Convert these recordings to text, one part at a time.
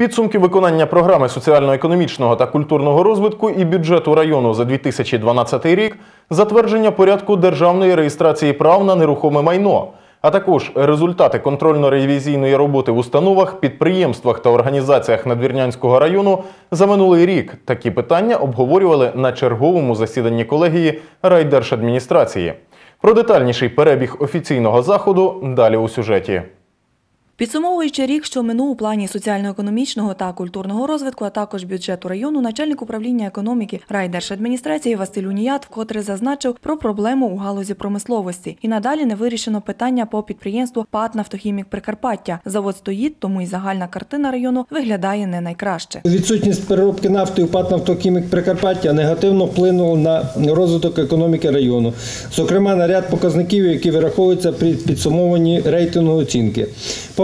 Підсумки виконання програми соціально-економічного та культурного розвитку і бюджету району за 2012 рік, затвердження порядку державної реєстрації прав на нерухоме майно, а також результати контрольно-ревізійної роботи в установах, підприємствах та організаціях Надвірнянського району за минулий рік. Такі питання обговорювали на черговому засіданні колегії райдержадміністрації. Про детальніший перебіг офіційного заходу далі у сюжеті. Підсумовуючи рік, що минув у плані соціально-економічного та культурного розвитку, а також бюджету району, начальник управління економіки райдержадміністрації Василь Уніят вкотре зазначив про проблему у галузі промисловості. І надалі не вирішено питання по підприємству ПАТ «Нафтохімік Прикарпаття. Завод стоїть, тому й загальна картина району виглядає не найкраще. Відсутність переробки нафти у ПАТ «Нафтохімік Прикарпаття негативно вплинула на розвиток економіки району, зокрема на ряд показників, які вираховуються при підсумованні рейтингу оцінки.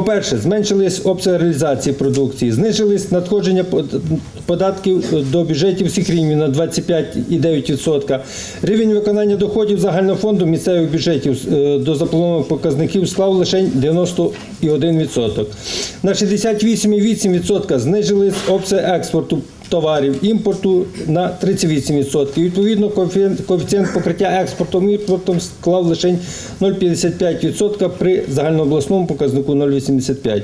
По-перше, зменшились обсяг реалізації продукції, знижились надходження податків до бюджетів всіх рівнів на 25,9%. Рівень виконання доходів загального фонду місцевих бюджетів е, до запланованих показників склав лише 91%. На 68,8% знижились обсяг експорту товарів, імпорту на 38%. Відповідно, коефіцієнт- покриття експортом і імпортом склав лише 0,55% при загальнообласному показнику 0,85%.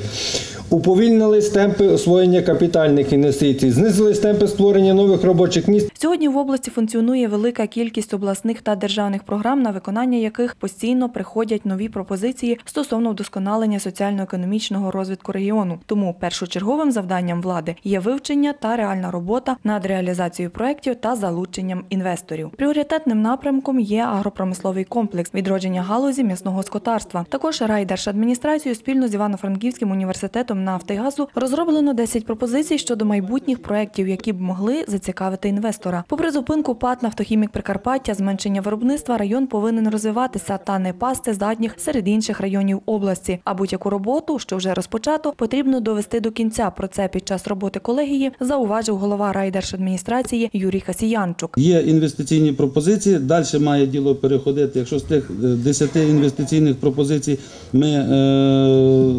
Уповільнились темпи освоєння капітальних інвестицій, знизились темпи створення нових робочих місць Сьогодні в області функціонує велика кількість обласних та державних програм, на виконання яких постійно приходять нові пропозиції стосовно вдосконалення соціально-економічного розвитку регіону. Тому першочерговим завданням влади є вивчення та реальна робота над реалізацією проєктів та залученням інвесторів. Пріоритетним напрямком є агропромисловий комплекс відродження галузі м'ясного господарства. Також райдержадміністрацією спільно з Івано-Франківським університетом нафти і газу розроблено 10 пропозицій щодо майбутніх проєктів, які б могли зацікавити інвестора. Попри зупинку ПАТ «Нафтохімік Прикарпаття, зменшення виробництва район повинен розвиватися та не пасти задніх серед інших районів області. А будь-яку роботу, що вже розпочато, потрібно довести до кінця. Про це під час роботи колегії зауважив голова райдержадміністрації Юрій Касіянчук. Є інвестиційні пропозиції. Далі має діло переходити. Якщо з тих е, 10 інвестиційних пропозицій ми е,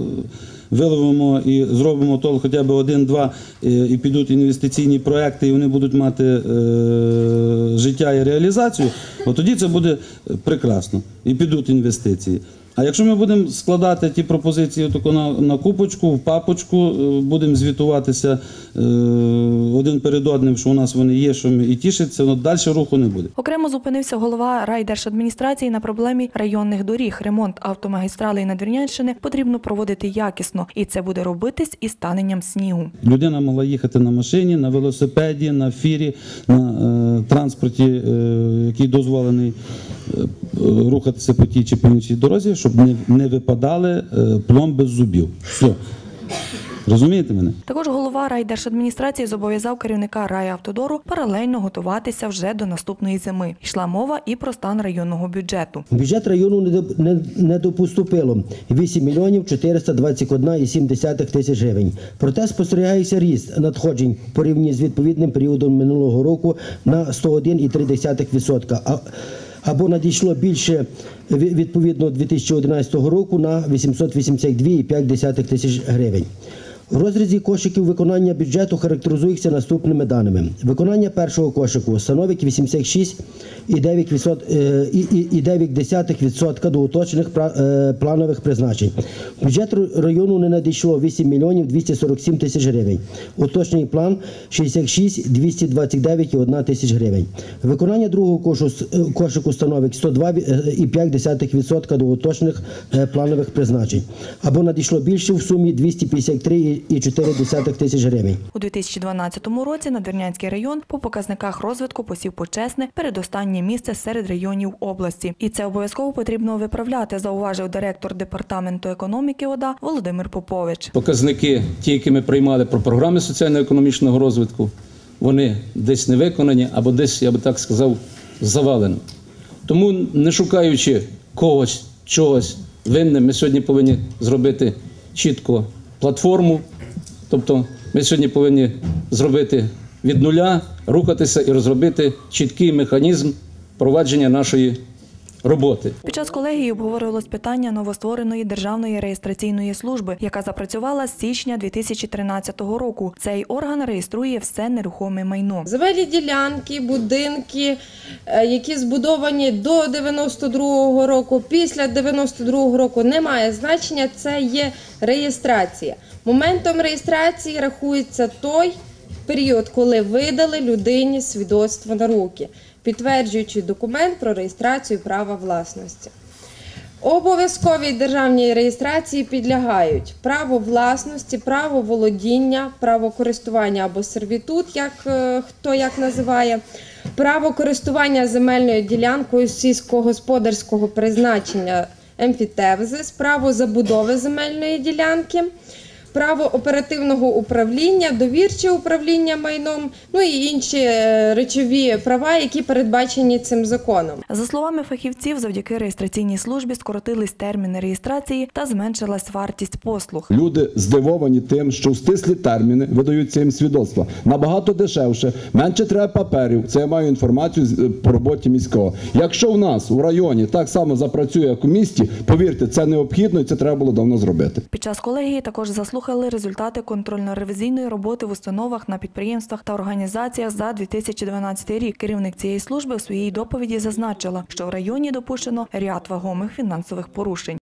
виловимо і зробимо тол хоча б один-два, е, і підуть інвестиційні проекти, і вони будуть мати е, життя і реалізацію, от тоді це буде прекрасно. І підуть інвестиції. А якщо ми будемо складати ті пропозиції тако на, на купочку, в папочку, е, будемо звітуватися е, один перед одним, що у нас вони є, що ми і тішиться, ну далі руху не буде. Окремо зупинився голова райдержадміністрації на проблемі районних доріг. Ремонт автомагістралей Надвірнянщини потрібно проводити якісно, і це буде робитись із таненням снігу. Людина могла їхати на машині, на велосипеді, на фірі, на е, транспорті, е, який дозволений е, рухатися по тій чи по іншій дорозі, щоб не, випадали е, пломби з зубів. Все. Розумієте мене? Також голова райдержадміністрації зобов'язав керівника райавтодору паралельно готуватися вже до наступної зими. Йшла мова і про стан районного бюджету. Бюджет району не доп- не, не допоступило 8 мільйонів 421,7 тисяч гривень. Проте спостерігається ріст надходжень порівняно з відповідним періодом минулого року на 101,3%. А, або надійшло більше ві- відповідно 2011 року на 882,5 тисяч гривень. В розрізі кошиків виконання бюджету характеризується наступними даними. Виконання першого кошику становить 86,9% е, і- і- і 9% до уточнених пра- е, планових призначень. Бюджет району не надійшло 8 мільйонів 247 тисяч гривень. Уточний план 66 229,1 тисяч гривень. Виконання другого е, кошику становить 102,5% до уточнених е, планових призначень. Або надійшло більше в сумі 253,4 тисяч гривень. У 2012 році Надвірнянський район по показниках розвитку посів почесне передостаннє місце серед районів області. І це обов'язково потрібно виправляти, зауважив директор департаменту економіки ОДА Володимир Попович. показники, ті, які ми приймали про програми соціально-економічного розвитку, вони десь не виконані або десь, я би так сказав, завалено. Тому, не шукаючи когось, чогось винним, ми сьогодні повинні зробити чітко платформу. Тобто ми сьогодні повинні зробити від нуля, рухатися і розробити чіткий механізм провадження нашої роботи. Під час колегії обговорювалось питання новоствореної державної реєстраційної служби, яка запрацювала з січня 2013 року. Цей орган реєструє все нерухоме майно. Земельні ділянки, будинки, е, які збудовані до 92-го року, після 92-го року немає значення, це є реєстрація. Моментом реєстрації рахується той період, коли видали людині свідоцтво на руки, підтверджуючи документ про реєстрацію права власності. Обов'язковій державній реєстрації підлягають право власності, право володіння, право користування або сервітут, як е, хто як називає, право користування земельною ділянкою сільськогосподарського призначення емфітевзис, право забудови земельної ділянки. Право оперативного управління, довірче управління майном, ну і інші е, речові права, які передбачені цим законом. За словами фахівців, завдяки реєстраційній службі скоротились терміни реєстрації та зменшилась вартість послуг. Люди здивовані тим, що в стислі терміни видаються їм свідоцтва набагато дешевше, менше треба паперів. Це я маю інформацію з- е, по роботі міського. Якщо в нас у районі так само запрацює, як у місті, повірте, це необхідно і це треба було давно зробити. Під час колегії також заслухали результати контрольно-ревізійної роботи в установах на підприємствах та організаціях за 2012 рік. Керівник цієї служби у своїй доповіді зазначила, що в районі допущено ряд вагомих фінансових порушень.